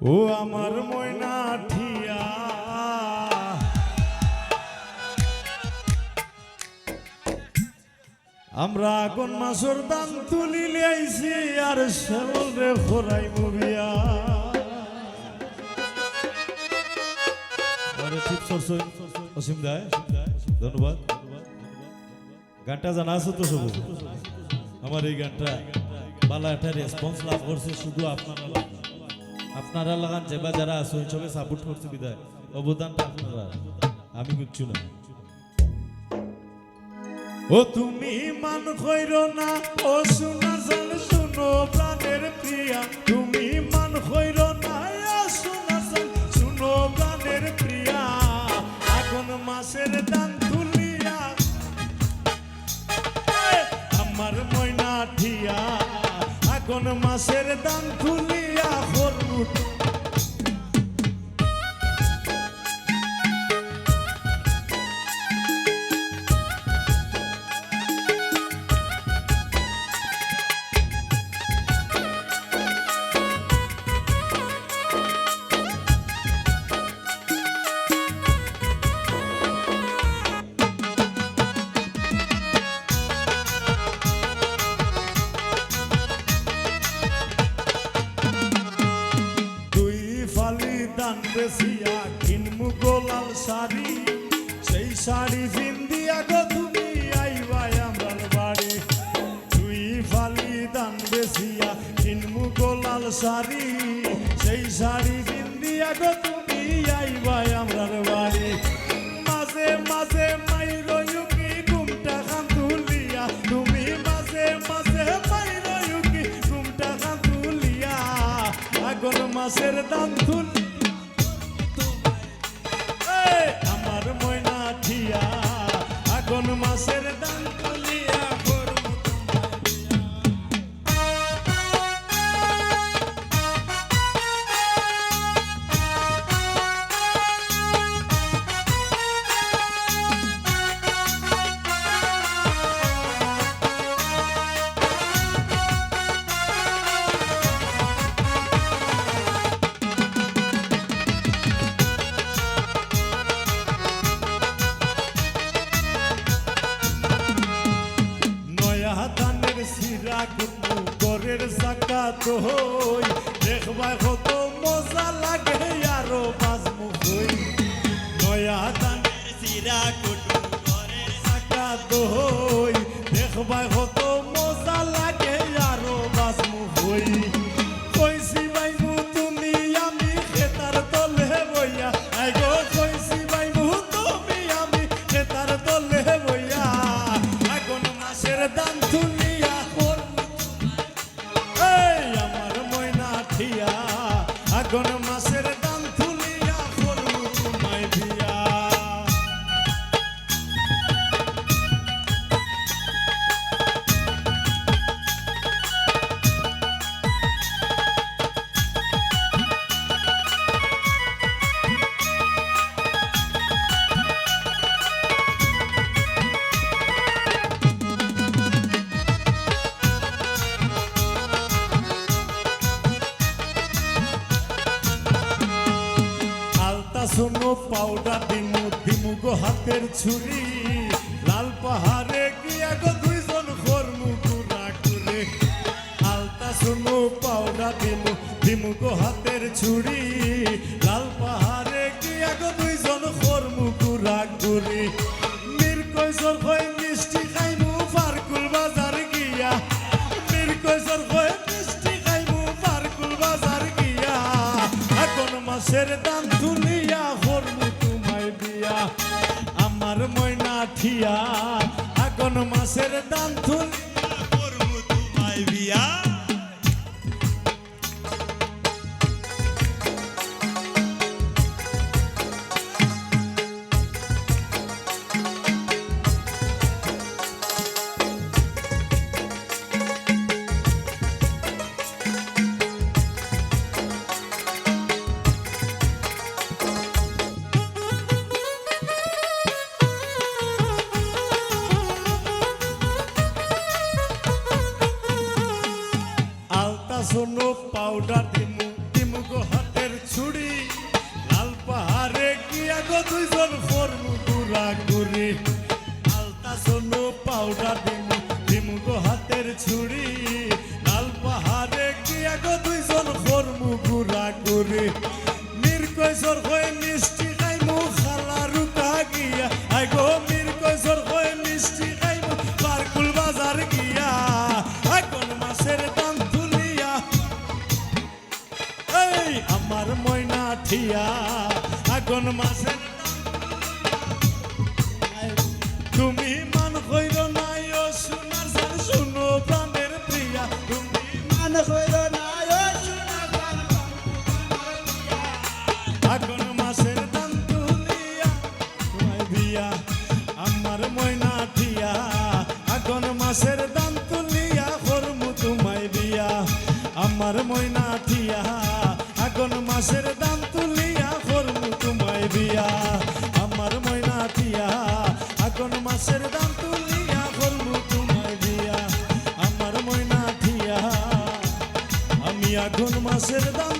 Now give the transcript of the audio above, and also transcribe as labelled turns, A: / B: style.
A: ও আমার ময়না ঠিয়া। আমরা আগুন মাসর দাম তুলি আইছি আর শ্যামল রে খোরাই অসীম দায় ধন্যবাদ। গানটা জানা আছে তো সবু আমার এই গানটা বালা একটা রেসপন্স লাভ করছে শুধু আপনারা। আপনারা লাগান যেবা যারা ওই সবে সাপোর্ট করছে বিদায় অবদানটা আপনারা। আমি বুঝছি না। ও তুমি মান কইর না, ও শোনা জান শুনো, প্রাণের প্রিয়া। তুমি মান কইর না, ও শোনা জান শুনো, প্রাণের প্রিয়া। আগুন মাসের দান তুলিয়া। আমার ময়না ঠিয়া। আগুন মাসের দান তুলিয়া। দান বেসিয়া কিনমু গোলাল শাড়ি, সেই শাড়ি ভিন্দিয়া গো তুমি আইবাই আমার বাড়ি। দুই ফালি দান বেসিয়া কিনমু গোলাল শাড়ি, সেই শাড়ি ভিন্দিয়া গো তুমি আইবাই আমার বাড়ি। মাঝে মাঝে মাইরয়ুকি ঘুমটা খান তুলিয়া তুমি মাঝে মাঝে মাইরয়ুকি ঘুমটা খান তুলিয়া আগর মাসের দাম তুল সোহয় শোনো পাউডার দিমু দিমু গো হাতের ছুরি। লাল পাহাড়ে গিয়া গো দুইজন খরমু গুড়া করে আলতা শোনো পাউডার দিমু দিমু গো হাতের ছুরি। লাল পাহাড়ে গিয়া গো দুইজন খরমু গুড়া করে মির কইসর কই মিষ্টি খাইমু ফারকুল বাজার গিয়া। মির কইসর কই মিষ্টি খাইমু ফারকুল বাজার গিয়া। এখন মাসের দান তুলিয়া ময়না আগন মাসের দান তুলিয়া হরমু তোমায় বিয়া। শুনো পাউডার দিমু দিমু গো হাতের ছুড়ি লাল পাহাড়ে গিয়া গো দুইজন ফরমু গুড়া
B: গুড়ি আলতা শুনো পাউডার দিমু দিমু
A: গো হাতের ছুড়ি তুমি মান কইর নাই তুমি মান হইল মাসের দান তুলিয়া আমার ময়না ঠিয়া আগুন মাসের দান আমার ময়না আগুন মাসের দান আগুন মাসের দাম